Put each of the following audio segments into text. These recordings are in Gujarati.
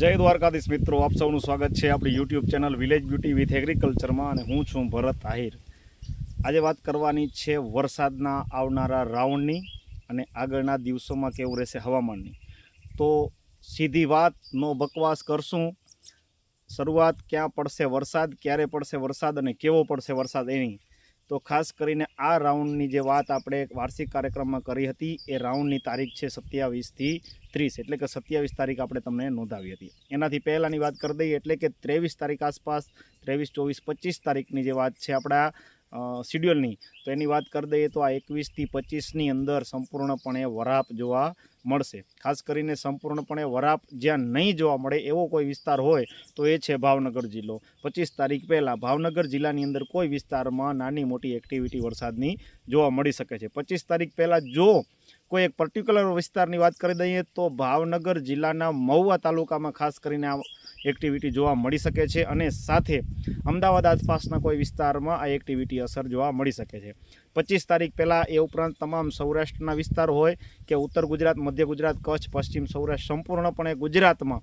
જય દ્વારકાધીશ મિત્રો, આપ સૌનું સ્વાગત છે આપણી YouTube channel village beauty with એગ્રીકલ્ચરમાં અને હું છું ભરત આહિર. આજે વાત કરવાની છે વરસાદના આવનારા રાઉન્ડની અને આગળના દિવસોમાં કેવું રહેશે હવામાનની. તો સીધી વાત, નો બકવાસ કરશું. શરૂઆત ક્યાં પડશે વરસાદ, ક્યારે પડશે વરસાદ અને કેવો પડશે વરસાદ એની. તો ખાસ કરીને આ રાઉન્ડની જે વાત આપણે વાર્ષિક કાર્યક્રમમાં કરી હતી, એ રાઉન્ડની તારીખ છે સત્યાવીસથી ત્રીસ, એટલે કે સત્યાવીસ તારીખ આપણે તમને નોંધાવી હતી. એનાથી પહેલાંની વાત કરી દઈએ એટલે કે ત્રેવીસ તારીખ આસપાસ, ત્રેવીસ, ચોવીસ, પચીસ તારીખની જે વાત છે આપણા શિડ્યુલની, તો એની વાત કરી દઈએ તો આ એકવીસથી પચીસની અંદર સંપૂર્ણપણે વરાપ જોવા મળશે. ખાસ કરીને સંપૂર્ણપણે વરાપ જ્યાં નહીં જોવા મળે એવો કોઈ વિસ્તાર હોય તો એ છે ભાવનગર જિલ્લો. પચીસ તારીખ પહેલાં ભાવનગર જિલ્લાની અંદર કોઈ વિસ્તારમાં નાની મોટી એક્ટિવિટી વરસાદની જોવા મળી શકે છે. પચીસ તારીખ પહેલાં જો કોઈ એક પર્ટિક્યુલર વિસ્તારની વાત કરી દઈએ તો ભાવનગર જિલ્લાના મહુવા તાલુકામાં ખાસ કરીને આ એક્ટિવિટી જોવા મળી શકે છે અને સાથે અમદાવાદ આસપાસના કોઈ વિસ્તારમાં આ એક્ટિવિટી અસર જોવા મળી શકે છે. પચીસ તારીખ પહેલાં એ ઉપરાંત તમામ સૌરાષ્ટ્રના વિસ્તાર હોય કે ઉત્તર ગુજરાત, મધ્ય ગુજરાત, કચ્છ, પશ્ચિમ સૌરાષ્ટ્ર સંપૂર્ણપણે ગુજરાતમાં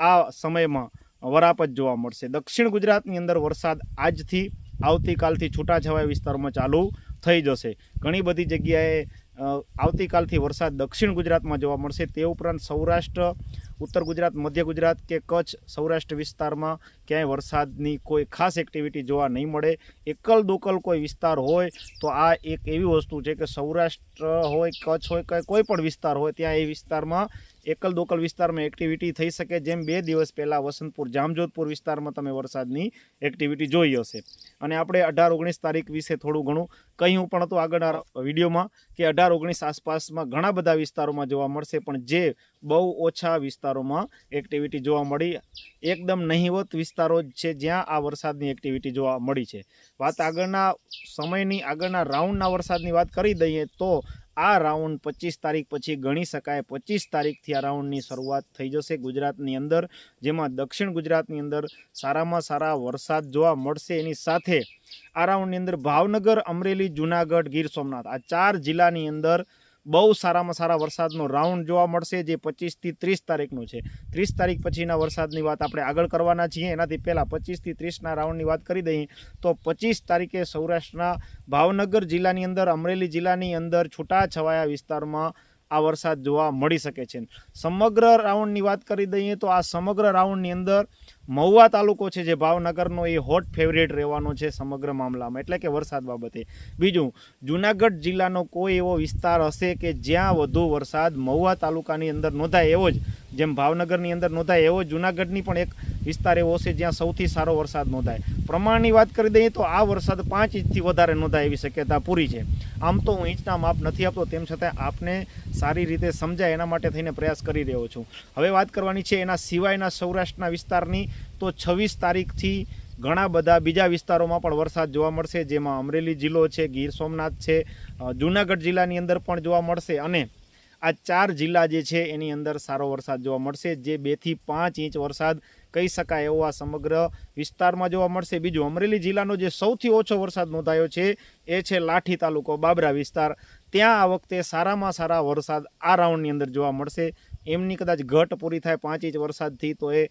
આ સમયમાં વરાપ જ જોવા મળશે. દક્ષિણ ગુજરાતની અંદર વરસાદ આજથી આવતીકાલથી છૂટાછવાયા વિસ્તારોમાં ચાલુ થઈ જશે. ઘણી બધી જગ્યાએ આવતીકાલથી વરસાદ દક્ષિણ ગુજરાતમાં જોવા મળશે. તે ઉપરાંત સૌરાષ્ટ્ર, ઉત્તર ગુજરાત, મધ્ય ગુજરાત કે કચ્છ સૌરાષ્ટ્ર વિસ્તારમાં ક્યાંય વરસાદની કોઈ ખાસ એક્ટિવિટી જોવા નહીં મળે. એકલ દોકલ કોઈ વિસ્તાર હોય તો આ એક એવી વસ્તુ છે કે સૌરાષ્ટ્ર હોય, કચ્છ હોય કે કોઈ પણ વિસ્તાર હોય, ત્યાં એ વિસ્તારમાં એકલ દોકલ વિસ્તારમાં એક્ટિવિટી થઈ શકે. જેમ બે દિવસ પહેલાં વસંતપુર, જામજોધપુર વિસ્તારમાં તમે વરસાદની એક્ટિવિટી જોઈ હશે. અને આપણે અઢાર ઓગણીસ તારીખ વિશે થોડું ઘણું કહ્યું પણ હતું આગળના વિડીયોમાં કે અઢાર ઓગણીસ આસપાસમાં ઘણા બધા વિસ્તારોમાં જોવા મળશે, પણ જે બહુ ઓછા વિસ્તારોમાં એક્ટિવિટી જોવા મળી. એકદમ નહિવત વિસ્તારો જ છે જ્યાં આ વરસાદની એક્ટિવિટી જોવા મળી છે. વાત આગળના સમયની, આગળના રાઉન્ડના વરસાદની વાત કરી દઈએ તો આ રાઉન્ડ પચીસ તારીખ પછી ગણી શકાય. પચીસ તારીખથી આ રાઉન્ડની શરૂઆત થઈ જશે ગુજરાતની અંદર, જેમાં દક્ષિણ ગુજરાતની અંદર સારામાં સારા વરસાદ જોવા મળશે. એની સાથે આ રાઉન્ડની અંદર ભાવનગર, અમરેલી, જુનાગઢ, ગીર સોમનાથ આ ચાર જિલ્લાની અંદર બહુ સારામાં સારા વરસાદનો રાઉન્ડ જોવા મળશે, જે પચીસથી ત્રીસ તારીખનું છે. ત્રીસ તારીખ પછીના વરસાદની વાત આપણે આગળ કરવાના છીએ. એનાથી પહેલાં પચીસથી ત્રીસના રાઉન્ડની વાત કરી દઈએ, તો પચીસ તારીખે સૌરાષ્ટ્રના ભાવનગર જિલ્લાની અંદર, અમરેલી જિલ્લાની અંદર છૂટાછવાયા વિસ્તારમાં આ વરસાદ જોવા મળી શકે છે. સમગ્ર રાઉન્ડની વાત કરી દઈએ તો આ સમગ્ર રાઉન્ડની અંદર મહુવા તાલુકો છે જે ભાવનગરનો એ હોટ ફેવરેટ રહેવાનો છે સમગ્ર મામલામાં. એટલે કે વરસાદ બાબતે. બીજું, જુનાગઢ જિલ્લાનો કોઈ એવો વિસ્તાર હશે કે જ્યાં વધુ વરસાદ મહુવા તાલુકાની અંદર નોંધાય એવો જ જેમ ભાવનગરની અંદર નોંધાય, એવો જુનાગઢની પણ એક વિસ્તાર એવો છે જ્યાં સૌથી સારો વરસાદ નોંધાય. પ્રમાણની વાત કરી દઈએ તો આ વરસાદ પાંચ ઇંચથી વધારે નોંધાય એવી શક્યતા પૂરી છે. આમ તો હું ઇંચના માપ નથી આપતો, તેમ છતાં આપને સારી રીતે સમજાય એના માટે થઈને પ્રયાસ કરી રહ્યો છું. હવે વાત કરવાની છે એના સિવાયના સૌરાષ્ટ્રના વિસ્તારની, તો છવ્વીસ તારીખથી ઘણા બધા બીજા વિસ્તારોમાં પણ વરસાદ જોવા મળશે, જેમાં અમરેલી જિલ્લો છે, ગીર સોમનાથ છે જૂનાગઢ જિલ્લાની અંદર પણ જોવા મળશે અને આ ચાર જિલ્લા જે છે એની અંદર સારો વરસાદ જોવા મળશે. જે બેથી પાંચ ઇંચ વરસાદ કહી શકાય એવો આ સમગ્ર વિસ્તારમાં જોવા મળશે. બીજું, અમરેલી જિલ્લાનો જે સૌથી ઓછો વરસાદ નોંધાયો છે એ છે લાઠી તાલુકો બાબરા વિસ્તાર. ત્યાં આ વખતે સારામાં સારા વરસાદ આ રાઉન્ડની અંદર જોવા મળશે. એમની કદાચ ઘટ પૂરી થાય પાંચ ઇંચ વરસાદથી, તો એ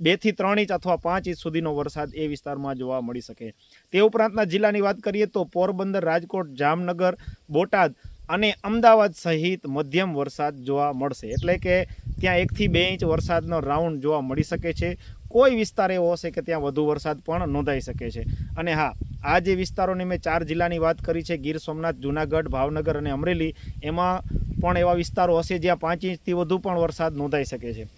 બેથી ત્રણ ઇંચ અથવા પાંચ ઇંચ સુધીનો વરસાદ એ વિસ્તારમાં જોવા મળી શકે. તે ઉપરાંતના જિલ્લાની વાત કરીએ તો પોરબંદર, રાજકોટ, જામનગર, બોટાદ અને અમદાવાદ સહિત મધ્યમ વરસાદ જોવા મળશે. એટલે કે ત્યાં એકથી બે ઇંચ વરસાદનો રાઉન્ડ જોવા મળી શકે છે. કોઈ વિસ્તાર એવો હશે કે ત્યાં વધુ વરસાદ પણ નોંધાઈ શકે છે. અને હા, આ જે વિસ્તારોની મેં ચાર જિલ્લાની વાત કરી છે, ગીર સોમનાથ, જુનાગઢ, ભાવનગર અને અમરેલી, એમાં પણ એવા વિસ્તારો હશે જ્યાં પાંચ ઇંચથી વધુ પણ વરસાદ નોંધાઈ શકે છે.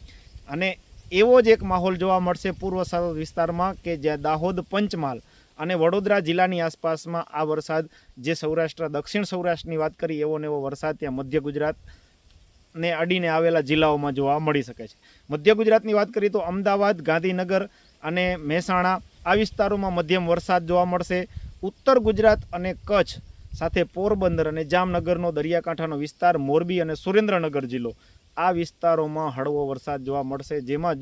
અને એવો જ એક માહોલ જોવા મળશે પૂર્વ સરહદ વિસ્તારમાં કે જ્યાં દાહોદ પંચમહાલ અને વડોદરા જિલ્લાની આસપાસમાં આ વરસાદ, જે સૌરાષ્ટ્ર, દક્ષિણ સૌરાષ્ટ્રની વાત કરી એવો ને એવો વરસાદ ત્યાં મધ્ય ગુજરાત ને અડીને આવેલા જિલ્લાઓમાં જોવા મળી શકે છે. મધ્ય ગુજરાતની વાત કરીએ તો અમદાવાદ, ગાંધીનગર અને મહેસાણા આ વિસ્તારોમાં મધ્યમ વરસાદ જોવા મળશે. ઉત્તર ગુજરાત અને કચ્છ સાથે પોરબંદર અને જામનગરનો દરિયાકાંઠાનો વિસ્તાર, મોરબી અને સુરેન્દ્રનગર જિલ્લો આ વિસ્તારોમાં હળવો વરસાદ જોવા મળશે, જેમાં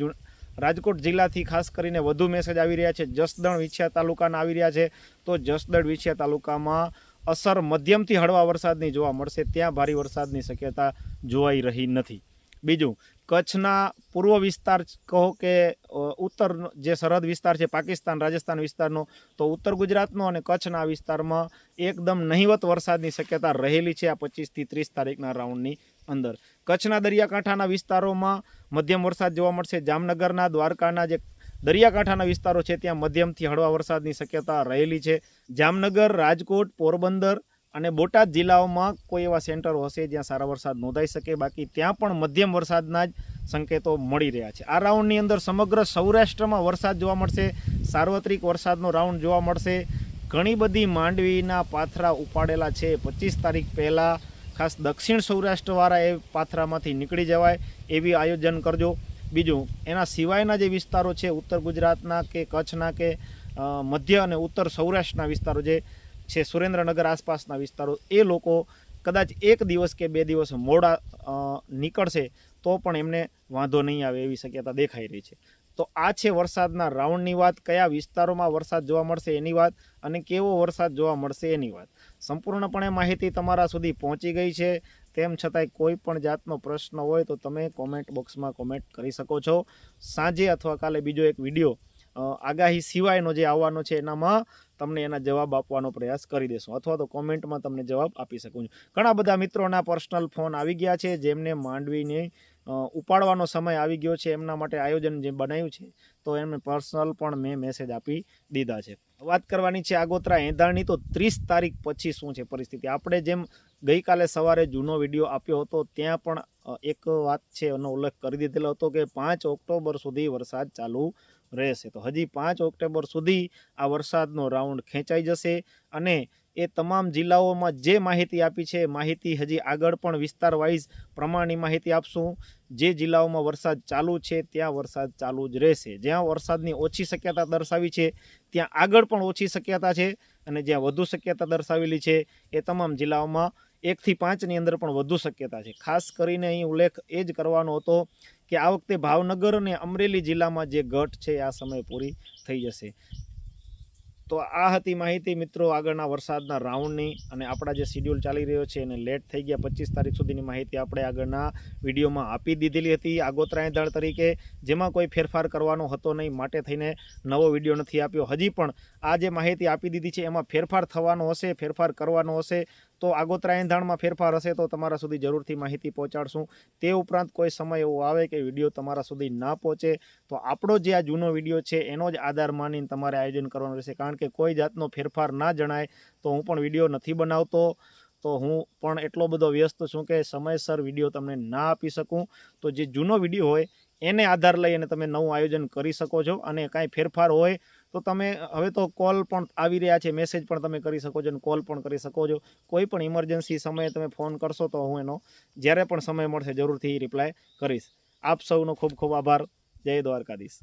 રાજકોટ જિલ્લાથી ખાસ કરીને વધુ મેસેજ આવી રહ્યા છે. જસદણ વિછિયા તાલુકાના આવી રહ્યા છે. તો જસદણ વિછિયા તાલુકામાં અસર મધ્યમથી હળવા વરસાદની જોવા મળશે. ત્યાં ભારે વરસાદની શક્યતા જોવાઈ રહી નથી. બીજું, કચ્છના પૂર્વ વિસ્તાર કહો કે ઉત્તર જે સરહદ વિસ્તાર છે, પાકિસ્તાન, રાજસ્થાન વિસ્તારનો, તો ઉત્તર ગુજરાતનો અને કચ્છના વિસ્તારમાં એકદમ નહિવત વરસાદની શક્યતા રહેલી છે આ પચીસથી ત્રીસ તારીખના રાઉન્ડની અંદર. કચ્છના દરિયાકાંઠાના વિસ્તારોમાં મધ્યમ વરસાદ જોવા મળશે. જામનગરના, દ્વારકાના જે દરિયાકાંઠાના વિસ્તારો છે, ત્યાં મધ્યમથી હળવા વરસાદની શક્યતા રહેલી છે. જામનગર, રાજકોટ, પોરબંદર અને બોટાદ જિલ્લાઓમાં કોઈ એવા સેન્ટરો હશે જ્યાં સારા વરસાદ નોંધાઈ શકે? બાકી ત્યાં પણ મધ્યમ વરસાદના જ સંકેતો મળી રહ્યા છે. આ રાઉન્ડની અંદર સમગ્ર સૌરાષ્ટ્રમાં વરસાદ જોવા મળશે, સાર્વત્રિક વરસાદનો રાઉન્ડ જોવા મળશે. ઘણી બધી માંડવીના પાથરા ઉપાડેલા છે. પચીસ તારીખ પહેલાં ખાસ દક્ષિણ સૌરાષ્ટ્રવાળા એ પાથરામાંથી નીકળી જવાય એવી આયોજન કરજો. બીજું, એના સિવાયના જે વિસ્તારો છે, ઉત્તર ગુજરાતના કે કચ્છના કે મધ્ય અને ઉત્તર સૌરાષ્ટ્રના વિસ્તારો જે છે સુરેન્દ્રનગર આસપાસના વિસ્તારો, એ લોકો કદાચ એક દિવસ કે બે દિવસ મોડા નીકળશે તો પણ એમને વાંધો નહીં આવે એવી શક્યતા દેખાઈ રહી છે. તો આ છે વરસાદના રાઉન્ડની વાત, કયા વિસ્તારોમાં વરસાદ જોવા મળશે એની વાત અને કેવો વરસાદ જોવા મળશે એની વાત. સંપૂર્ણપણે માહિતી તમારા સુધી પહોંચી ગઈ છે. તેમ છતાંય કોઈ પણ જાતનો પ્રશ્ન હોય તો તમે કોમેન્ટ બોક્સમાં કોમેન્ટ કરી શકો છો. સાંજે અથવા કાલે બીજો એક વીડિયો આગાહી સિવાયનો જે આવવાનો છે એનામાં તમને એના જવાબ આપવાનો પ્રયાસ કરી દેશું. અથવા તો કોમેન્ટમાં તમને જવાબ આપી શકું છું. ઘણા બધા મિત્રોના પર્સનલ ફોન આવી ગયા છે, જેમને માંડવીને ઉપાડવાનો સમય આવી ગયો છે. એમના માટે આયોજન જે બનાવ્યું છે, તો એમને પર્સનલ પણ મેં મેસેજ આપી દીધા છે. વાત કરવાની છે આગોતરા એંધાણની, તો ત્રીસ તારીખ પછી શું છે પરિસ્થિતિ? આપણે જેમ ગઈકાલે સવારે જૂનો વીડિયો આપ્યો હતો, ત્યાં પણ એક વાત છે, એનો ઉલ્લેખ કરી દીધેલો હતો કે પાંચ ઓક્ટોબર સુધી વરસાદ ચાલુ રહેશે. તો હજી પાંચ ઓક્ટોબર સુધી આ વરસાદનો રાઉન્ડ ખેંચાઈ જશે અને એ તમામ જિલ્લાઓમાં જે માહિતી આપી છે માહિતી હજી આગળ પણ વિસ્તાર વાઇઝ પ્રમાણની માહિતી આપશું. જે જિલ્લાઓમાં વરસાદ ચાલુ છે ત્યાં વરસાદ ચાલુ જ રહેશે. જ્યાં વરસાદની ઓછી શક્યતા દર્શાવી છે, ત્યાં આગળ પણ ઓછી શક્યતા છે અને જ્યાં વધુ શક્યતા દર્શાવેલી છે એ તમામ જિલ્લાઓમાં એકથી પાંચની અંદર પણ વધુ શક્યતા છે. ખાસ કરીને અહીં ઉલ્લેખ એ જ કરવાનો હતો કે આ વખતે ભાવનગર અને અમરેલી જિલ્લામાં જે ઘટ છે, આ સમય પૂરી થઈ જશે. તો આ હતી માહિતી મિત્રો આગળના વરસાદના રાઉન્ડની અને આપણા જે શિડ્યુલ ચાલી રહ્યો છે એને લેટ થઈ ગયા. પચીસ તારીખ સુધીની માહિતી આપણે આગળના વિડીયોમાં આપી દીધેલી હતી. આગોતરાય દળ તરીકે જેમાં કોઈ ફેરફાર કરવાનો હતો નહીં, માટે થઈને નવો વીડિયો નથી આપ્યો. હજી પણ આ જે માહિતી આપી દીધી છે, એમાં ફેરફાર થવાનો હશે, ફેરફાર કરવાનો હશે. તો આગોતરા એંધાણમાં ફેરફાર હશે તો તમારા સુધી જરૂરથી માહિતી પહોંચાડશું. તે ઉપરાંત કોઈ સમય એવો આવે કે વીડિયો તમારા સુધી ના પહોંચે, તો આપણો જે આ જૂનો વીડિયો છે એનો જ આધાર માનીને તમારે આયોજન કરવાનું રહેશે. કારણ કે કોઈ જાતનો ફેરફાર ના જણાય તો હું પણ વીડિયો નથી બનાવતો. તો હું પણ એટલો બધો વ્યસ્ત છું કે સમયસર વીડિયો તમને ના આપી શકું. તો જે જૂનો વીડિયો હોય એને આધાર લઈ અને તમે નવું આયોજન કરી શકો છો અને કાંઈ ફેરફાર હોય તો તમે, હવે તો કોલ પણ આવી રહ્યા છે મેસેજ પણ તમે કરી શકો છો અને કોલ પણ કરી શકો છો. કોઈ પણ ઇમરજન્સી સમયે તમે ફોન કરશો તો હું એનો, જ્યારે પણ સમય મળશે જરૂરથી રિપ્લાય કરીશ. આપ સૌનો ખૂબ ખૂબ આભાર. જય દ્વારકાધીશ.